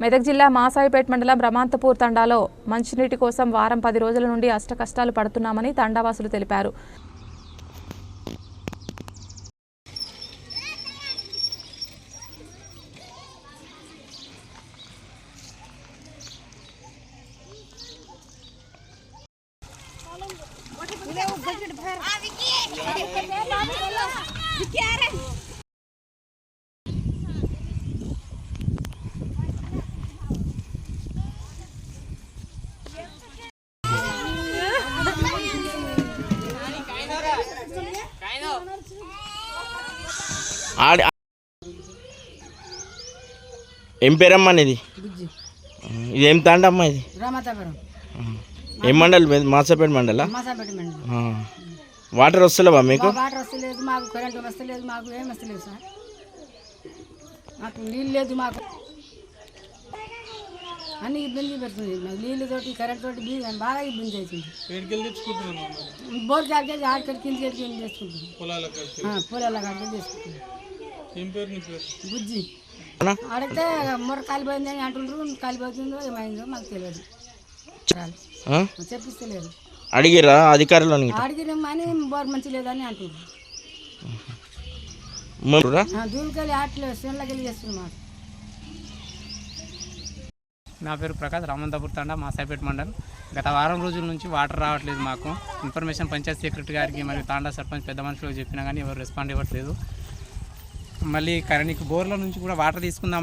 మెదక్ జిల్లా మాసాయిపేట్ మండలం బ్రహ్మాంతపూర్ తండాలో మంచినీటి కోసం వారం పది రోజుల నుండి అష్ట కష్టాలు పడుతున్నామని తండావాసులు తెలిపారు. ఆడి ఏం పేరమ్మా ఇది ఇది ఏం తాండమ్మా ఇది? ఏం మండలి? మాసాపేట మండలా. వాటర్ వస్తలేవా మీకు? వాటర్ వస్తలేదు మాకు కరెంటు వస్తలేదు మాకు ఏం వస్తలేదు సార్. మాకు నీళ్ళు లేదు మాకు. అన్ని ఇబ్బంది పెడుతుంది. మాకు నీళ్ళు తోటి కరెంట్ తోటి బీ- బాగా ఇబ్బంది అవుతుంది. బోర్ కాడికి ఆడికడికి కింద కింద కింద చేసుకుంటాం పొలాల కాడికి చేసుకుంటాం బుజ్జి. అన్నా? అడిగితే మొర కాలిపోయింది అని అంటుండ్రు కాలిపోతుందో ఏమైందో మాకు తెలియదు. ఆ? చెప్పిస్తలేరు అడిగిరా అధికారులను అడిగినాం అని బోర్ మంచి లేదని అంటుండ్రు రా. దూరికెళ్ళి ఆటలు చేనులోకి వెళ్ళి చేస్తున్నాం నా పేరు ప్రకాష్ రామంతాపూర్ తండా మాసాపేట మండల్. గత వారం రోజుల నుంచి వాటర్ రావట్లేదు మాకు. ఇన్ఫర్మేషన్ పంచాయత్ సెక్రటరీ గారికి మరియు తాండా సర్పంచ్ పెద్ద మనుషులకు చెప్పినా కానీ ఎవరు రెస్పాండ్ ఇవ్వట్లేదు. మళ్ళీ కరెంట్ బోర్ల నుంచి కూడా వాటర్ తీసుకుందాం